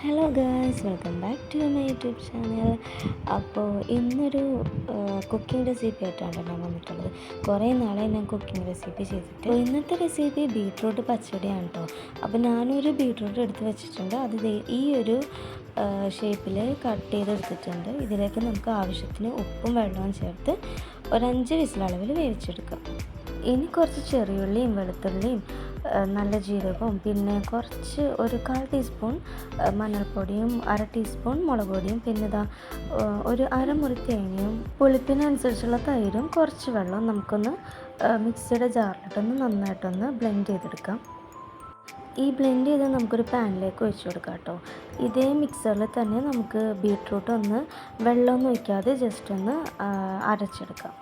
To my YouTube channel അപ്പോൾ ഇന്നൊരു cooking recipe ആയിട്ടാണ് ഞാൻ വന്നിട്ടുള്ളത്. കുറേ നാളായി ഞാൻ കുക്കിംഗ് റെസിപ്പി ചെയ്തിട്ട്. ഇന്നത്തെ റെസിപ്പി ബീട്രൂട്ട് പച്ചടിയാണ് കേട്ടോ അപ്പോൾ ഞാനൊരു ബീട്രൂട്ട് എടുത്ത് വെച്ചിട്ടുണ്ട്. അത് ഈ ഒരു ഷേപ്പിൽ കട്ട് ചെയ്തെടുത്തിട്ടുണ്ട്. ഇതിലേക്ക് നമുക്ക് ആവശ്യത്തിന് ഉപ്പും വെള്ളവും ചേർത്ത് ഒരഞ്ച് വിസിലളവിൽ വേവിച്ചെടുക്കാം. ഇനി കുറച്ച് ചെറിയുള്ളിയും വെളുത്തുള്ളിയും നല്ല ജീരകവും പിന്നെ കുറച്ച് ഒരു കാൽ ടീസ്പൂൺ മണൽപ്പൊടിയും അര ടീസ്പൂൺ മുളക് പൊടിയും പിന്നെ ഇതാ ഒരു അരമുറി തേങ്ങയും പുളിപ്പിനനുസരിച്ചുള്ള തൈരും കുറച്ച് വെള്ളവും നമുക്കൊന്ന് മിക്സിയുടെ ജാറിലിട്ടൊന്ന് നന്നായിട്ടൊന്ന് ബ്ലെൻഡ് ചെയ്തെടുക്കാം. ഈ ബ്ലെൻഡ് ചെയ്ത് നമുക്കൊരു പാനിലേക്ക് ഒഴിച്ചു കൊടുക്കാം കേട്ടോ. ഇതേ മിക്സറിൽ തന്നെ നമുക്ക് ബീട്രൂട്ട് ഒന്ന് വെള്ളമൊന്നും ഒഴിക്കാതെ ജസ്റ്റ് ഒന്ന് അരച്ചെടുക്കാം.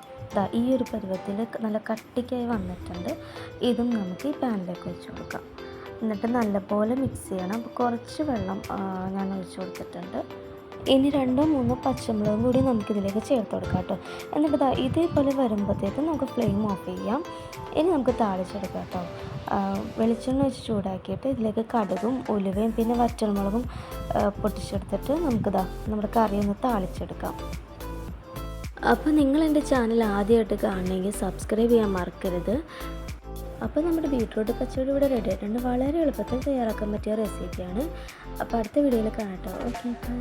ഈ ഒരു പരുവത്തിൽ നല്ല കട്ടിക്കായി വന്നിട്ടുണ്ട്. ഇതും നമുക്ക് ഈ പാനിലേക്ക് ഒഴിച്ചു കൊടുക്കാം. എന്നിട്ട് നല്ലപോലെ മിക്സ് ചെയ്യണം. കുറച്ച് വെള്ളം ഞാൻ ഒഴിച്ചു കൊടുത്തിട്ടുണ്ട്. ഇനി രണ്ടോ മൂന്നോ പച്ചമുളകും കൂടി നമുക്കിതിലേക്ക് ചേർത്ത് കൊടുക്കാം കേട്ടോ. എന്നിട്ട് ഇതേപോലെ വരുമ്പോഴത്തേക്കും നമുക്ക് ഫ്ലെയിം ഓഫ് ചെയ്യാം. ഇനി നമുക്ക് താളിച്ചെടുക്കാം കേട്ടോ. വെളിച്ചെണ്ണ വെച്ച് ചൂടാക്കിയിട്ട് ഇതിലേക്ക് കടുകും ഉലുവയും പിന്നെ വറ്റൽമുളകും പൊട്ടിച്ചെടുത്തിട്ട് നമുക്കിതാ നമ്മുടെ കറി ഒന്ന് താളിച്ചെടുക്കാം. അപ്പോൾ നിങ്ങൾ എന്റെ ചാനൽ ആദ്യമായിട്ട് കാണണമെങ്കിൽ സബ്സ്ക്രൈബ് ചെയ്യാൻ മറക്കരുത്. അപ്പോൾ നമ്മുടെ ബീട്രൂട്ട് പച്ചടി ഇവിടെ റെഡി ആയിട്ടുണ്ട്. വളരെ എളുപ്പത്തിൽ തയ്യാറാക്കാൻ പറ്റിയ റെസിപ്പിയാണ് അപ്പോൾ അടുത്ത വീഡിയോയിൽ കാണാം ഓക്കെ ബൈ